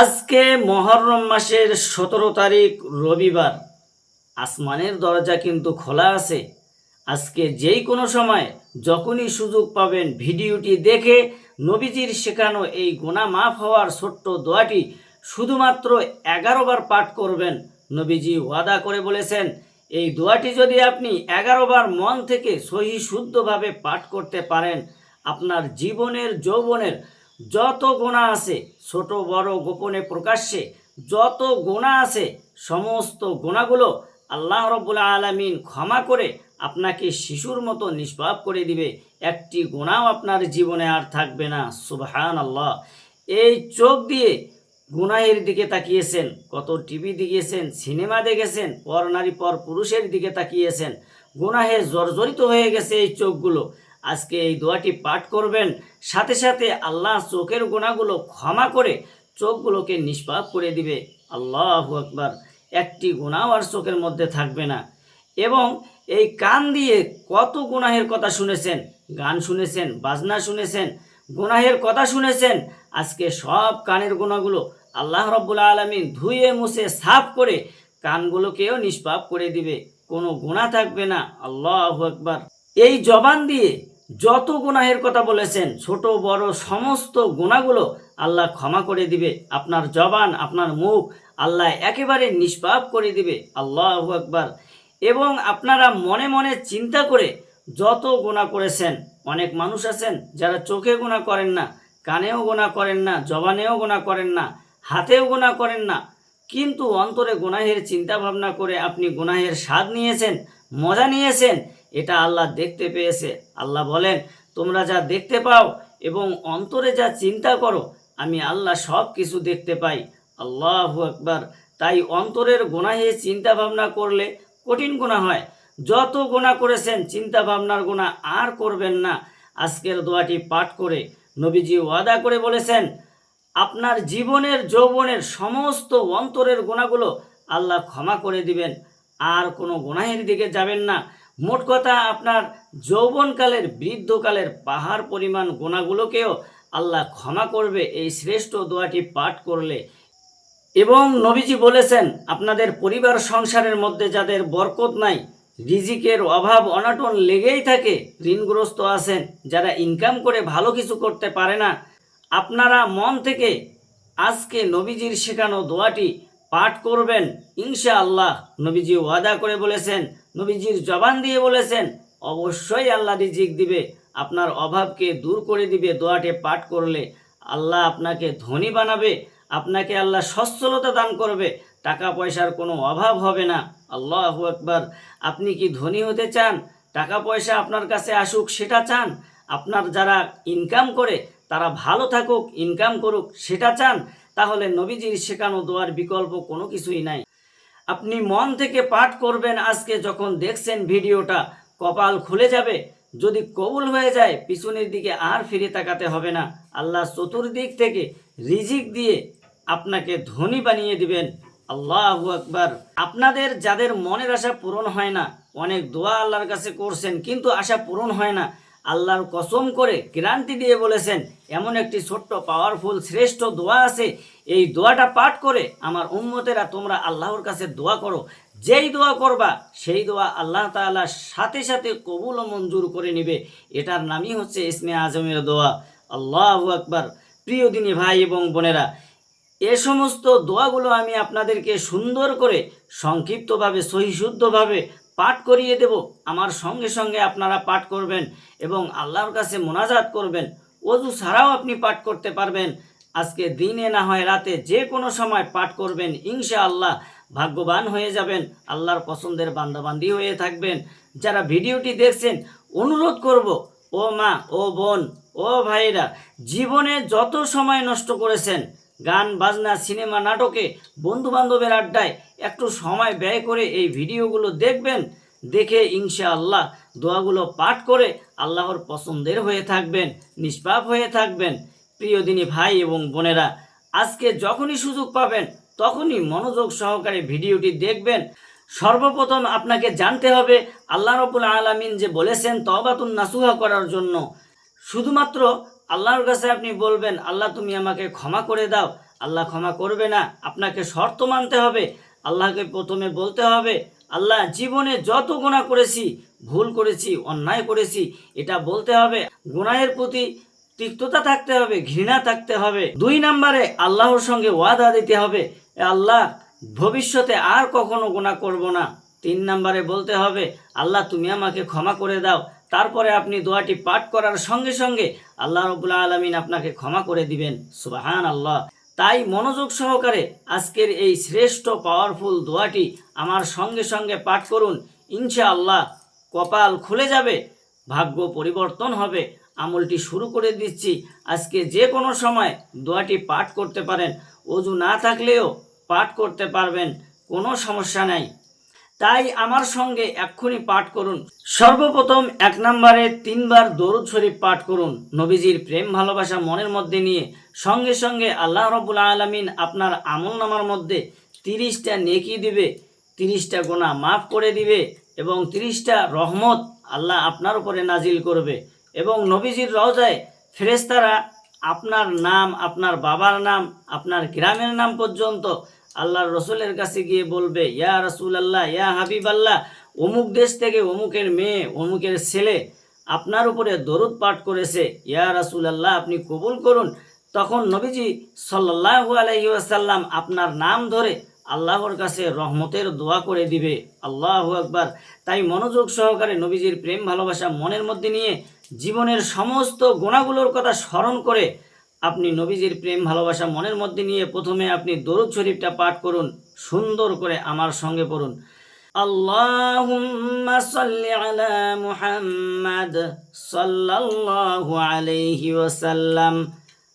আজকে মহরম মাসের সতেরো তারিখ রবিবার। আসমানের দরজা কিন্তু খোলা আছে। আজকে যেই কোনো সময় যখনই সুযোগ পাবেন ভিডিওটি দেখে নবীজির শেখানো এই গোনা মাফ হওয়ার ছোট্ট দোয়াটি শুধুমাত্র এগারো বার পাঠ করবেন, নবীজি ওয়াদা করে বলেছেন, এই দোয়াটি যদি আপনি এগারো বার মন থেকে সহি শুদ্ধভাবে পাঠ করতে পারেন, আপনার জীবনের যৌবনের যত গোনা আছে, ছোট, বড়, গোপনে প্রকাশ্যে যত গোনা আছে, সমস্ত গোনাগুলো আল্লাহ রব্বুল আলমিন ক্ষমা করে আপনাকে শিশুর মতো নিষ্পাপ করে দিবে। একটি গোনাও আপনার জীবনে আর থাকবে না। সুবহান আল্লাহ এই চোখ দিয়ে গুনাহের দিকে তাকিয়েছেন, কত টিভি দেখেছেন, সিনেমা দেখেছেন, পর নারী, পর পুরুষের দিকে তাকিয়েছেন, গুনাহে জর্জরিত হয়ে গেছে এই চোখগুলো। আজকে এই দোয়াটি পাঠ করবেন। সাথে সাথে আল্লাহ চোখের গোনাগুলো ক্ষমা করে চোখগুলোকে নিষ্পাপ করে দিবে। আল্লাহ আকবার। একটি গুণাও আর চোখের মধ্যে থাকবে না। এবং এই কান দিয়ে কত গুনাহের কথা শুনেছেন, গান শুনেছেন, বাজনা শুনেছেন, গুনাহের কথা শুনেছেন, আজকে সব কানের গুণাগুলো আল্লাহ রব্বুল আলমিন ধুয়ে মুছে সাফ করে কানগুলোকেও নিষ্পাপ করে দিবে। কোনো গুণা থাকবে না। আল্লাহ আকবার। এই জবান দিয়ে যত গুনাহের কথা বলেছেন, ছোট, বড় সমস্ত গুণাগুলো আল্লাহ ক্ষমা করে দিবে। আপনার জবান, আপনার মুখ আল্লাহ একেবারে নিষ্পাপ করে দিবে। আল্লাহ আকবার। এবং আপনারা মনে মনে চিন্তা করে যত গোনা করেছেন, অনেক মানুষ আছেন যারা চোখে গোনা করেন না, কানেও গোনা করেন না, জবানেও গোনা করেন না, হাতেও গোনা করেন না। কিন্তু অন্তরে গুনাহের চিন্তা ভাবনা করে আপনি গুনাহের স্বাদ নিয়েছেন, মজা নিয়েছেন এটা আল্লাহ দেখতে পেয়েছে। আল্লাহ বলেন, তোমরা যা দেখতে পাও এবং অন্তরে যা চিন্তা করো, আমি আল্লাহ সব কিছু দেখতে পাই। আল্লাহ আকবার। তাই অন্তরের গোনাহে চিন্তা ভাবনা করলে কঠিন গোনা হয়। যত গোনা করেছেন চিন্তা ভাবনার গোনা আর করবেন না। আজকের দোয়াটি পাঠ করে নবীজি ওয়াদা করে বলেছেন, আপনার জীবনের যৌবনের সমস্ত অন্তরের গোনাগুলো আল্লাহ ক্ষমা করে দিবেন। আর কোনো গুনাহের দিকে যাবেন না। মোট কথা আপনার যৌবনকালের, বৃদ্ধকালের পাহাড় পরিমাণ গোনাগুলোকেও আল্লাহ ক্ষমা করবে এই শ্রেষ্ঠ দোয়াটি পাঠ করলে। এবং নবীজি বলেছেন, আপনাদের পরিবার সংসারের মধ্যে যাদের বরকত নাই, রিজিকের অভাব অনাটন লেগেই থাকে, ঋণগ্রস্ত আছেন, যারা ইনকাম করে ভালো কিছু করতে পারে না। আপনারা মন থেকে আজকে নবীজির শেখানো দোয়াটি পাঠ করবেন। ইনশা আল্লাহ নবীজি ওয়াদা করে বলেছেন, নবীজির জবান দিয়ে বলেছেন, অবশ্যই আল্লাহ রিজিক দিবে, আপনার অভাবকে দূর করে দিবে দোয়াটে পাঠ করলে। আল্লাহ আপনাকে ধনী বানাবে, আপনাকে আল্লাহ সচ্ছলতা দান করবে, টাকা পয়সার কোনো অভাব হবে না। আল্লাহ একবার আপনি কি ধনী হতে চান? টাকা পয়সা আপনার কাছে আসুক, সেটা চান। আপনার যারা ইনকাম করে, তারা ভালো থাকুক ইনকাম করুক, সেটা চান। তাহলে নবীজির শেখানো দোয়ার বিকল্প কোনো কিছুই নাই। আপনি মন থেকে পাঠ করবেন আজকে যখন দেখছেন ভিডিওটা, কপাল খুলে যাবে। যদি কবুল হয়ে যায়, পিছনের দিকে আর ফিরে তাকাতে হবে না। আল্লাহ চতুর্দিক থেকে রিজিক দিয়ে আপনাকে ধনী বানিয়ে দিবেন। আল্লাহ আকবার। আপনাদের যাদের মনের আশা পূরণ হয় না, অনেক দোয়া আল্লাহর কাছে করছেন, কিন্তু আশা পূরণ হয় না। আল্লাহর কসম করে গ্যারান্টি দিয়ে বলেছেন, এমন একটি ছোট্ট পাওয়ারফুল শ্রেষ্ঠ দোয়া আছে। এই দোয়াটা পাঠ করে আমার উম্মতেরা তোমরা আল্লাহর কাছে দোয়া করো। যেই দোয়া করবা, সেই দোয়া আল্লাহ তাআলা সাথে সাথে কবুল ও মঞ্জুর করে নেবে। এটার নামই হচ্ছে ইসমে আজমের দোয়া। আল্লাহ আকবার। প্রিয় দিনী ভাই এবং বোনেরা, এ সমস্ত দোয়াগুলো আমি আপনাদেরকে সুন্দর করে সংক্ষিপ্তভাবে, সহিশুদ্ধভাবে পাঠ করিয়ে দেব। আমার সঙ্গে সঙ্গে আপনারা পাঠ করবেন এবং আল্লাহর কাছে মোনাজাত করবেন। অজু ছাড়াও আপনি পাঠ করতে পারবেন। আজকে দিনে না হয় রাতে যে কোনো সময় পাঠ করবেন। ইনশা আল্লাহ ভাগ্যবান হয়ে যাবেন। আল্লাহর পছন্দের বান্দাবান্দি হয়ে থাকবেন। যারা ভিডিওটি দেখছেন, অনুরোধ করব, ও মা, ও বোন, ও ভাইরা জীবনে যত সময় নষ্ট করেছেন গান, বাজনা, সিনেমা, নাটকে বন্ধু বান্ধবের আড্ডায় একটু সময় ব্যয় করে এই ভিডিওগুলো দেখবেন। দেখে ইনশা আল্লাহ দোয়াগুলো পাঠ করে আল্লাহর পছন্দের হয়ে থাকবেন, নিষ্পাপ হয়ে থাকবেন। প্রিয় দিনী ভাই এবং বোনেরা, আজকে যখনই সুযোগ পাবেন, তখনই মনোযোগ সহকারে ভিডিওটি দেখবেন। সর্বপ্রথম আপনাকে জানতে হবে, আল্লাহ রবুল আলমিন যে বলেছেন তবাতুন নাসুহা করার জন্য। শুধুমাত্র আল্লাহর কাছে আপনি বলবেন, আল্লাহ, তুমি আমাকে ক্ষমা করে দাও। আল্লাহ ক্ষমা করবে না। আপনাকে শর্ত মানতে হবে। আল্লাহকে প্রথমে বলতে হবে, আল্লাহ, জীবনে যত গোনা করেছি, ভুল করেছি, অন্যায় করেছি, এটা বলতে হবে। গুনাহের প্রতি তিক্ততা থাকতে হবে, ঘৃণা থাকতে হবে। দুই নম্বরে, আল্লাহর সঙ্গে ওয়াদা দিতে হবে আল্লাহ, ভবিষ্যতে আর কখনো গোনা করব না। তিন নম্বরে বলতে হবে, আল্লাহ, তুমি আমাকে ক্ষমা করে দাও। তারপরে আপনি দোয়াটি পাঠ করার সঙ্গে সঙ্গে আল্লাহ রবুল্লা আলমিন আপনাকে ক্ষমা করে দিবেন। সুবাহান আল্লাহ তাই মনোযোগ সহকারে আজকের এই শ্রেষ্ঠ পাওয়ারফুল দোয়াটি আমার সঙ্গে সঙ্গে পাঠ করুন। ইনশা আল্লাহ কপাল খুলে যাবে, ভাগ্য পরিবর্তন হবে, আমলটি শুরু করে দিচ্ছি। আজকে যে কোনো সময় দোয়াটি পাঠ করতে পারেন। অজু না থাকলেও পাঠ করতে পারবেন, কোনো সমস্যা নাই। তাই আমার সঙ্গে এক্ষুনি পাঠ করুন। সর্বপ্রথম এক নম্বরে তিনবার দরুদ শরীফ পাঠ করুন। নবীজির প্রেম, ভালোবাসা মনের মধ্যে নিয়ে সঙ্গে সঙ্গে আল্লাহ রবুল আলমিন আপনার আমল নামার মধ্যে তিরিশটা নেকি দিবে, তিরিশটা গোনা মাফ করে দিবে এবং তিরিশটা রহমত আল্লাহ আপনার উপরে নাজিল করবে এবং নবীজির রওজায় ফেরেস্তারা আপনার নাম, আপনার বাবার নাম, আপনার গ্রামের নাম পর্যন্ত আল্লাহর রসুলের কাছে গিয়ে বলবে, ইয়া রসুল আল্লাহ ইয়া হাবিব আল্লাহ অমুক দেশ থেকে অমুকের মেয়ে, অমুকের ছেলে আপনার উপরে দরুদ পাঠ করেছে। ইয়া রাসুল আল্লাহ আপনি কবুল করুন। তখন নবীজি সাল্লাহু আলহি আসাল্লাম আপনার নাম ধরে আল্লাহর কাছে রহমতের দোয়া করে দিবে। আল্লাহ আকবার। তাই মনোযোগ সহকারে নবীজির প্রেম ভালোবাসা মনের মধ্যে নিয়ে জীবনের সমস্ত গুণাগুলোর কথা স্মরণ করে আপনি নবীজির প্রেম ভালোবাসা মনের মধ্যে নিয়ে প্রথমে আপনি দরুদ শরীফটা পাঠ করুন সুন্দর করে আমার সঙ্গে পড়ুন اللهم صل على محمد صلى الله عليه وسلم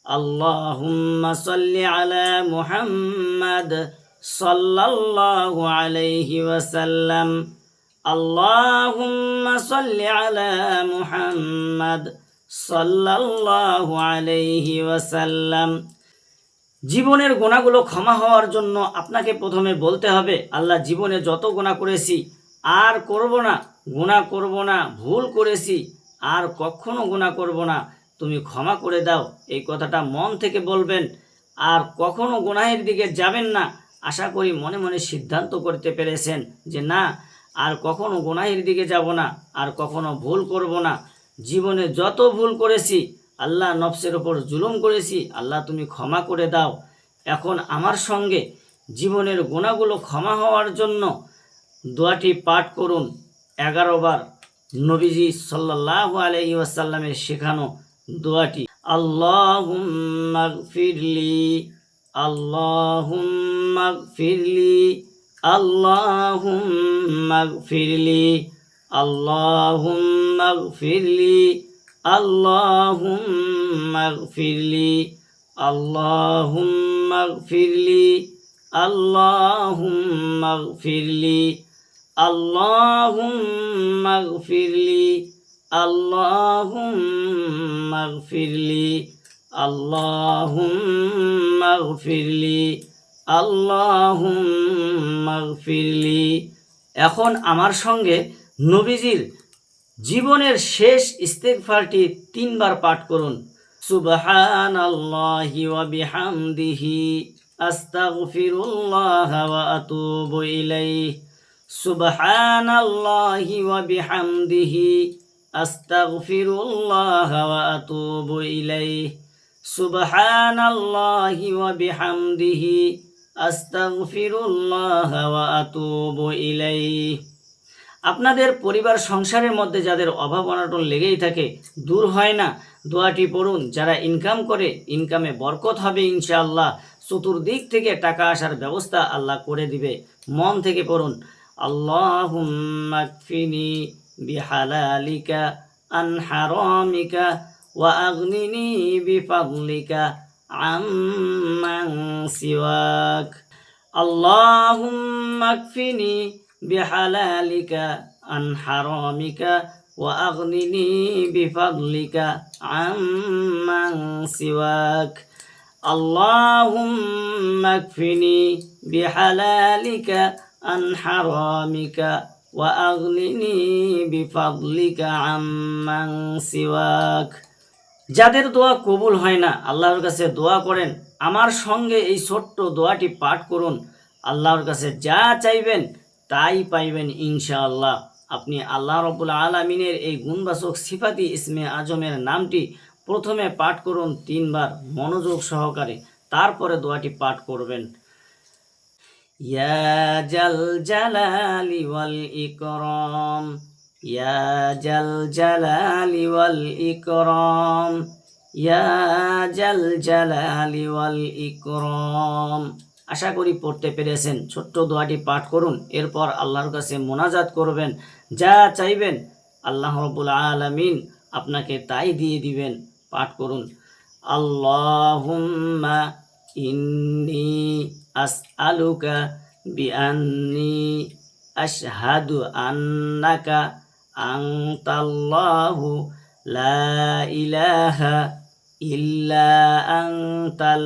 اللهم صل على محمد صلى الله عليه وسلم اللهم صل على محمد সাল্লাল্লাহু আলাইহি ওয়াসাল্লাম। জীবনের গোনাগুলো ক্ষমা হওয়ার জন্য আপনাকে প্রথমে বলতে হবে, আল্লাহ জীবনে যত গোনা করেছি, আর করব না গোনা করব না, ভুল করেছি, আর কখনো গোনা করব না, তুমি ক্ষমা করে দাও। এই কথাটা মন থেকে বলবেন, আর কখনো গোনাহের দিকে যাবেন না। আশা করি মনে মনে সিদ্ধান্ত করতে পেরেছেন যে না, আর কখনো গোনাহের দিকে যাব না, আর কখনো ভুল করব না। জীবনে যত ভুল করেছি, আল্লাহ নফসের ওপর জুলুম করেছি, আল্লাহ তুমি ক্ষমা করে দাও। এখন আমার সঙ্গে জীবনের গুণাগুলো ক্ষমা হওয়ার জন্য দোয়াটি পাঠ করুন। এগারো বার নবীজি সাল্লাহ আলহি আসাল্লামের শেখানো দোয়াটি আল্লাহুম্মাগফিরলি আল্লাহুম্মাগফিরলি আল্লাহুম্মাগফিরলি আল্লাহুম্মাগফিরলি اللهم اغفر لي اللهم اغفر لي اللهم اغفر لي اللهم اغفر لي اللهم اغفر لي اللهم اغفر لي اللهم اغفر لي এখন আমার সঙ্গে নবীজির জীবনের শেষ ইস্তেগফারটি তিনবার পাঠ করুন। সুবহান আল্লাহি বিহামদিহি, আস্তাগফিরুল্লাহ ওয়া আতুবু ইলাইহি। সুবহান আল্লাহি বিহামদিহি, আস্তাগফিরুল্লাহ ওয়া আতুবু ইলাইহি। সুবহান আল্লাহি বিহামদিহি, আস্তাগফিরুল্লাহ ওয়া আতুবু ইলাইহি। আপনাদের পরিবার সংসারের মধ্যে যাদের অভাব অনাটন লেগেই থাকে, দূর হয় না। দোয়াটি পড়ুন, যারা ইনকাম করে ইনকামে বরকত হবে ইনশাআল্লাহ। চতুর্দিক থেকে টাকা আসার ব্যবস্থা আল্লাহ করে দিবে। মন থেকে পড়ুন আল্লাহুম্মাকফিনি বিহালালিকা আন ওয়া আগনিনি বিফাদলিকা আম্মান সিওয়াক। আল্লাহুম্মাকফিনি بحلالك عن حرامك وأغنني بفضلك عمن سواك اللهم اكفني بحلالك عن حرامك وأغنني بفضلك عمن سواك যাদের দোয়া কবুল হয় না আল্লাহর কাছে দোয়া করেন আমার সঙ্গে এই ছোট্ট দোয়াটি পাঠ করুন আল্লাহর কাছে যা চাইবেন তাই পাইবেন ইনশাআল্লাহ। আপনি আল্লাহ রবুল আলমিনের এই গুণবাচক সিফাতি ইসমে আজমের নামটি প্রথমে পাঠ করুন তিনবার মনোযোগ সহকারে, তারপরে দোয়াটি পাঠ করবেন। ইয়া জাল জালালি ওয়াল ইকরম, ইয়া জাল জালালি ওয়াল ইকরম, ইয়া জাল জালালি ওয়াল ইকরম। আশা করি পড়তে পেরেছেন। ছোট্ট দোয়াটি পাঠ করুন, এরপর আল্লাহর কাছে মোনাজাত করবেন, যা চাইবেন, আল্লাহ রবুল আলমিন আপনাকে তাই দিয়ে দিবেন, পাঠ করুন। আল্লাহুম্মা ইন্নি আসআলুকা বিআন্নি আশহাদু আন্নাকা আনতাল্লাহু লা ইলাহা ইল্লা আনতাল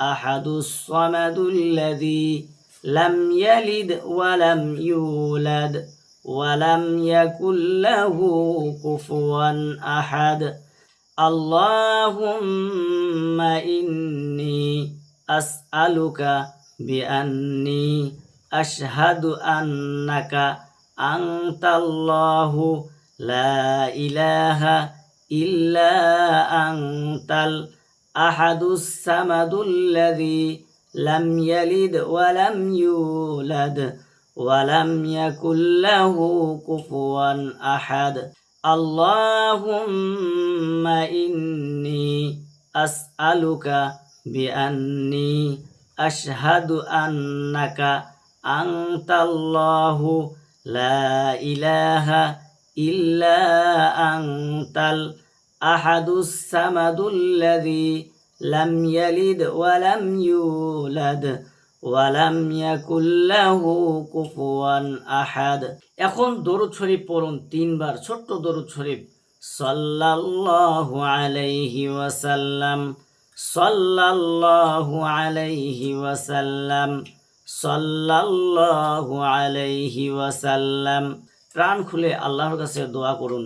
أحد الصمد الذي لم يلد ولم يولد ولم يكن له كفوا أحد. اللهم إني أسألك بأني أشهد أنك أنت الله. لا إله إلا أنت الأحد الصمد الذي لم يلد ولم يولد ولم يكن له كفوا أحد. اللهم إني أسألك بأني أشهد أنك أنت الله. لا إله إلا أنت আহাদুস সামাদুল্লাযী লাম ইয়ালিদ ওয়া লাম ইউলাদ ওয়ালাম ইয়াকুল্লাহু কুফুয়ান আহাদ। এখন দরুদ শরীফ পড়ুন তিনবার, ছোট্ট দরুদ শরীফ। সাল্লাল্লাহু আলাইহি ওয়াসাল্লাম, সাল্লাল্লাহু আলাইহি ওয়াসাল্লাম, সাল্লাল্লাহু আলাইহি ওয়াসাল্লাম। প্রাণ খুলে আল্লাহর কাছে দোয়া করুন।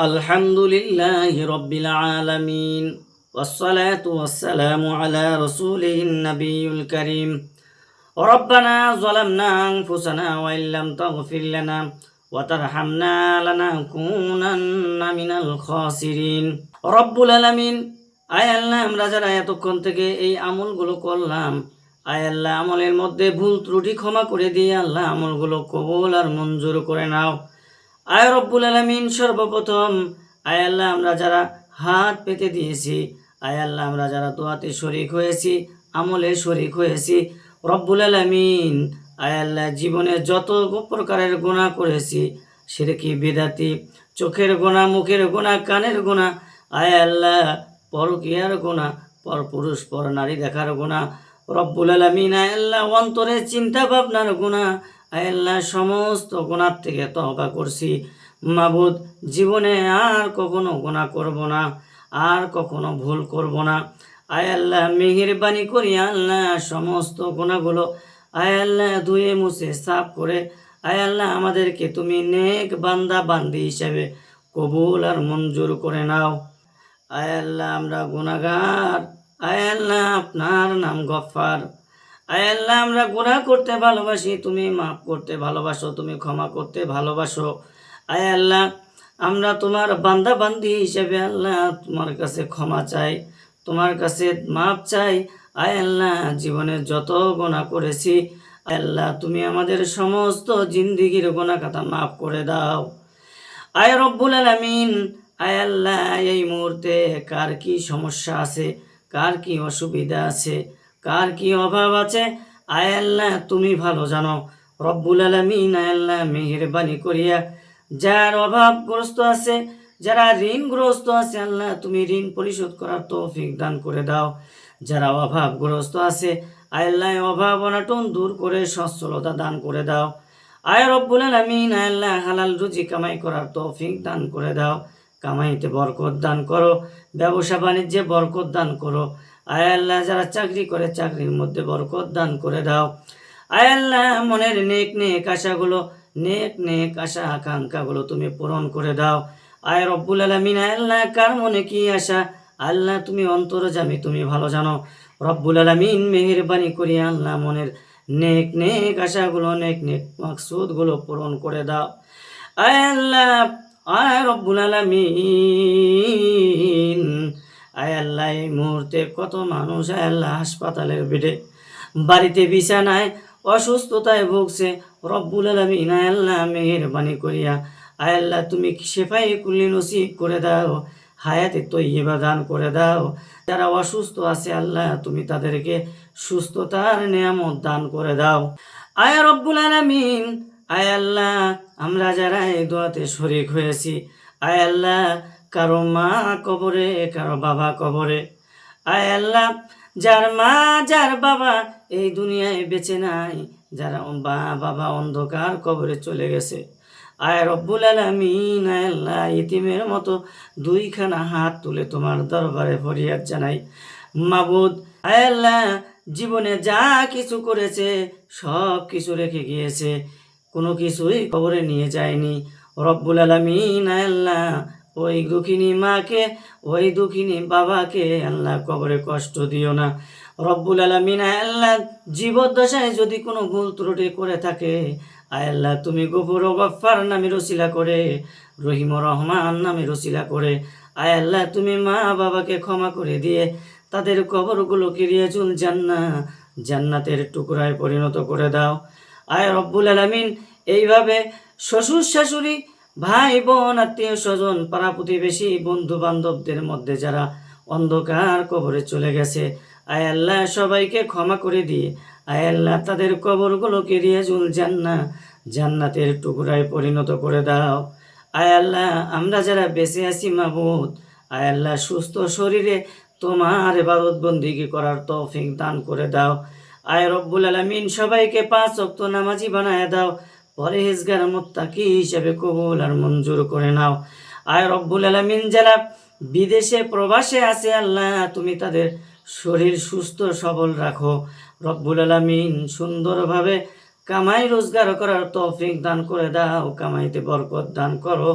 আলহামদুলিল্লাহি রাব্বিল আলামিন والصلاة والسلام على رسوله النبي الكريم ربنا ظلمنا أنفسنا وإن لم تغفر لنا وترحمنا لنكونن من الخاسرين رب العالمين আয় আল্লাহ আমরা যারা এতক্ষণ থেকে এই আমলগুলো করলাম আয় আল্লাহ আমলের মধ্যে ভুল ত্রুটি ক্ষমা করে দিয়ে আল্লাহ আমলগুলো কবুল আর মঞ্জুর করে নাও আয় রব্বুল আলমিন, সর্বপ্রথম, আয় আল্লাহ, আমরা যারা হাত পেতে দিয়েছি, আয় আল্লাহ, আমরা যারা দোয়াতে শরিক হয়েছি, আমলে শরিক হয়েছি, রব্বুল আলমিন, আয় আল্লাহ জীবনে যত প্রকারের গোনা করেছি, সেরেকি, বেদাতি, চোখের গোনা মুখের গোনা কানের গোনা আয় আল্লাহ, পরকিয়ার গোনা পর পুরুষ পর নারী দেখার গোনা রব্বুল আলমিন, আয় আল্লাহ অন্তরে চিন্তা ভাবনার আয় আল্লাহ সমস্ত গোনার থেকে তহবা করছি। মাবুদ, জীবনে আর কখনো গোনা করব না, আর কখনো ভুল করব না। আয় আল্লাহ, মেহেরবানি করি আল্লাহ সমস্ত গোনাগুলো আয় আল্লাহ, ধুয়ে মুছে সাফ করে। আয় আল্লাহ, আমাদেরকে তুমি নেক বান্দা, বান্দি হিসাবে কবুল আর মঞ্জুর করে নাও। আয় আল্লাহ, আমরা গুণাগার আয় আল্লাহ, আপনার নাম গফার। আয় আল্লাহ, আমরা গুনাহ করতে ভালোবাসি। তুমি মাফ করতে ভালোবাসো, তুমি ক্ষমা করতে ভালোবাসো। আয় আল্লাহ, আমরা তোমার বান্দা বান্দি হিসেবে আল্লাহ তোমার কাছে ক্ষমা চাই, তোমার কাছে মাপ চাই। আয় আল্লাহ, জীবনে যত গোনা করেছি আল্লাহ, তুমি আমাদের সমস্ত জিন্দিগির গোনা কথা মাফ করে দাও। আয় রব্বুল আলামিন, আয় আল্লাহ, এই মুহূর্তে কার কি সমস্যা আছে, কার কি অসুবিধা আছে কার কি অভাব আছে? আয় আল্লাহ তুমি ভালো জানো। রব্বুল আলামিন আল্লাহ মেহেরবানি করিয়া যার অভাবগ্রস্ত আছে, যারা ঋণগ্রস্ত আছে, আল্লাহ তুমি ঋণ পরিশোধ করার তৌফিক দান করে দাও। যারা অভাবগ্রস্ত আছে আল্লাহ অভাব অনাটন দূর করে সচ্ছলতা দান করে দাও। আয় রব্বুল আলামিন আল্লাহ হালাল রুজি কামাই করার তৌফিক দান করে দাও। কামাইতে বরকত দান করো, ব্যবসা বাণিজ্যে বরকত দান করো। আয় আল্লাহ, যারা চাকরি করে, চাকরির মধ্যে বরকত দান করে দাও। আয় আল্লাহ, মনের নেক নেক আশাগুলো, নেক নেক আশা আকাঙ্ক্ষাগুলো তুমি পূরণ করে দাও। আয় রব্বুল আলমিন, আয় আল্লাহ, কার মনে কি আশা? আল্লাহ, তুমি অন্তর জামি, তুমি ভালো জানো। রব্বুল আলমিন, মেহেরবানি করি, আল্লাহ, মনের নেক নেক আশাগুলো, নেক নেক মাকসুদগুলো পূরণ করে দাও। আয় আল্লাহ, আয় রব্বুল আলমিন আয় আল্লাহ, এই মুহূর্তে কত মানুষ আয় আল্লাহ হাসপাতালের বেডে। বাড়িতে বিছানায় অসুস্থতায় ভুগছে। রব্বুল আলমিন আয় আল্লাহ মেহেরবানি করিয়া, আয় আল্লাহ তুমি সেফাই কুল্লি নসিব করে দাও, হায়াতে তৈবা দান করে দাও। যারা অসুস্থ আছে আল্লাহ, তুমি তাদেরকে সুস্থতার নিয়ামত দান করে দাও। আয় রব্বুল আলমিন, আয় আল্লাহ, আমরা যারা এই দোয়াতে শরিক হয়েছি, আয় আল্লাহ কারও মা কবরে, কারও বাবা কবরে। আয় আল্লাহ, যার মা, যার বাবা এই দুনিয়ায় বেঁচে নাই, যারা বা বাবা অন্ধকার কবরে চলে গেছে। আয় রব্বুল আলমিন আল্লাহ, ইতিমের মতো দুইখানা হাত তুলে তোমার দরবারে ফরিয়াদ জানাই। মাবুদ, আয় আল্লাহ, জীবনে যা কিছু করেছে, সব কিছু রেখে গিয়েছে। কোনো কিছুই কবরে নিয়ে যায়নি। রব্বুল আলমিন আল্লাহ ওই দুঃখিনী মাকে, ওই দুঃখিনী বাবাকে আল্লাহ কবরে কষ্ট দিও না। রব্বুল আলমিন আল্লাহ, জীবদ্দশায় যদি কোনো ভুল ত্রুটি করে থাকে আল্লাহ, তুমি গফুর গফার নামে রসিলা করে, রহিম রহমান নামে রসিলা করে, আয় আল্লাহ, তুমি মা বাবাকে ক্ষমা করে দিয়ে তাদের কবরগুলো কিরিয়ে চুল জান্না, জান্নাতের টুকরায় পরিণত করে দাও। আয় রব্বুল আলমিন, এইভাবে শ্বশুর শাশুড়ি ভাই বোন আত্মীয় স্বজন পাড়া প্রতিবেশী বন্ধু বান্ধবদের মধ্যে যারা অন্ধকার কবরে চলে গেছে, আয় আল্লাহ, সবাইকে ক্ষমা করে দিয়ে, আয় আল্লাহ, তাদের কবরগুলোকে রিয়াজুল জান্না জান্নাতের টুকরায় পরিণত করে দাও। আয় আল্লাহ, আমরা যারা বেঁচে আছি মাহবুদ আয় আল্লাহ, সুস্থ শরীরে তোমার এবারত বন্দিগি করার তৌফিক দান করে দাও। আয় রব্বুল আলমিন, সবাইকে পাঁচ অক্ত নামাজি বানায় দাও। পরেহেজগার মোত্তাকি হিসেবে কবুল আর মঞ্জুর করে নাও। আয় রব্বুল আলমিন যারা বিদেশে প্রবাসে আছে আল্লাহ, তুমি তাদের শরীর সুস্থ, সবল রাখো। রব্বুল আলমিন সুন্দরভাবে কামাই রোজগার করার তৌফিক দান করে দাও, কামাইতে বরকত দান করো।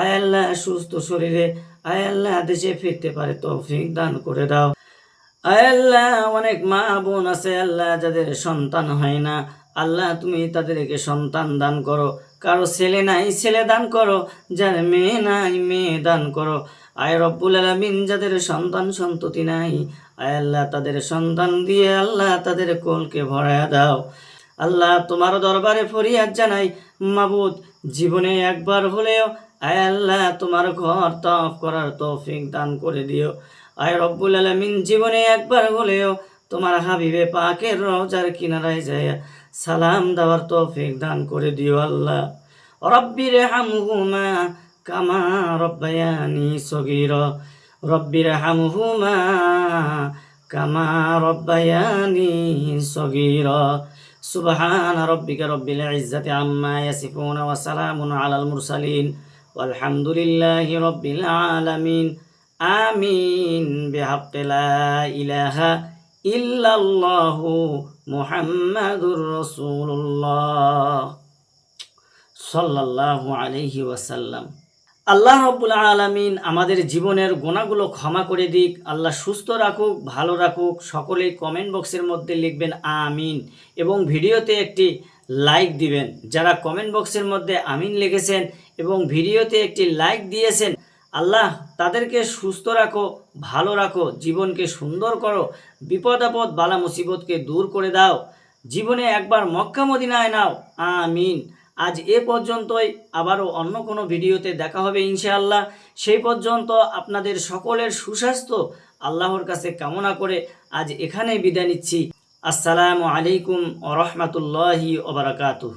আয় আল্লাহ, সুস্থ শরীরে আয় আল্লাহ, দেশে ফিরতে পারে তৌফিক দান করে দাও। আল্লাহ, অনেক মা বোন আছে, আল্লাহ যাদের সন্তান হয় না, আল্লাহ তুমি তাদেরকে সন্তান দান করো। কারও ছেলে নাই, ছেলে দান করো। যার মেয়ে নাই, মেয়ে দান করো। আয় রব্বুল আলমিন, যাদের সন্তান সন্ততি নাই, আয় আল্লাহ তাদের সন্তান দিয়ে আল্লাহ তাদের কোলকে ভরায়া দাও। আল্লাহ তোমার দরবারে ফরিয়াদ জানাই, মাবুদ, জীবনে একবার হলেও আয় আল্লাহ তোমার ঘর তফ করার তৌফিক দান করে দিও। আয় রব্বুল আলমিন জীবনে একবার হলেও তোমার হাবিবে পাকের রওজার কিনারায় যায় সালাম দেওয়ার তৌফিক দান করে দিও আল্লাহ রব্বির হামহুমা কামা রব্বায়ানি সগীর রব্বির হামহুমা কামা রব্বায়ানি সগীর سبحان ربك رب العزة عما يصفون وسلام على المرسلين والحمد لله رب العالمين আমিন বেহাক্লা ইলাহা ইল্লাল্লাহ মুহাম্মাদুর রসুল্লাহ সাল্লাল্লাহু আলাইহি ওয়াসাল্লাম। আল্লাহ রব্বুল আলমিন আমাদের জীবনের গোনাগুলো ক্ষমা করে দিক, আল্লাহ সুস্থ রাখুক, ভালো রাখুক, সকলেই কমেন্ট বক্সের মধ্যে লিখবেন আমিন এবং ভিডিওতে একটি লাইক দিবেন। যারা কমেন্ট বক্সের মধ্যে আমিন লিখেছেন এবং ভিডিওতে একটি লাইক দিয়েছেন আল্লাহ, তাদেরকে সুস্থ রাখো, ভালো রাখো, জীবনকে সুন্দর করো, বিপদ আপদ, বালা মুসিবতকে দূর করে দাও। জীবনে একবার মক্কা মদিনায় নাও। আমিন। আজ এ পর্যন্তই। আবারও অন্য কোনো ভিডিওতে দেখা হবে ইনশাআল্লাহ। সেই পর্যন্ত আপনাদের সকলের সুস্বাস্থ্য, আল্লাহর কাছে কামনা করে আজ এখানেই বিদায় নিচ্ছি। আসসালামু আলাইকুম ও রহমতুল্লাহি ওবরাকাতুহ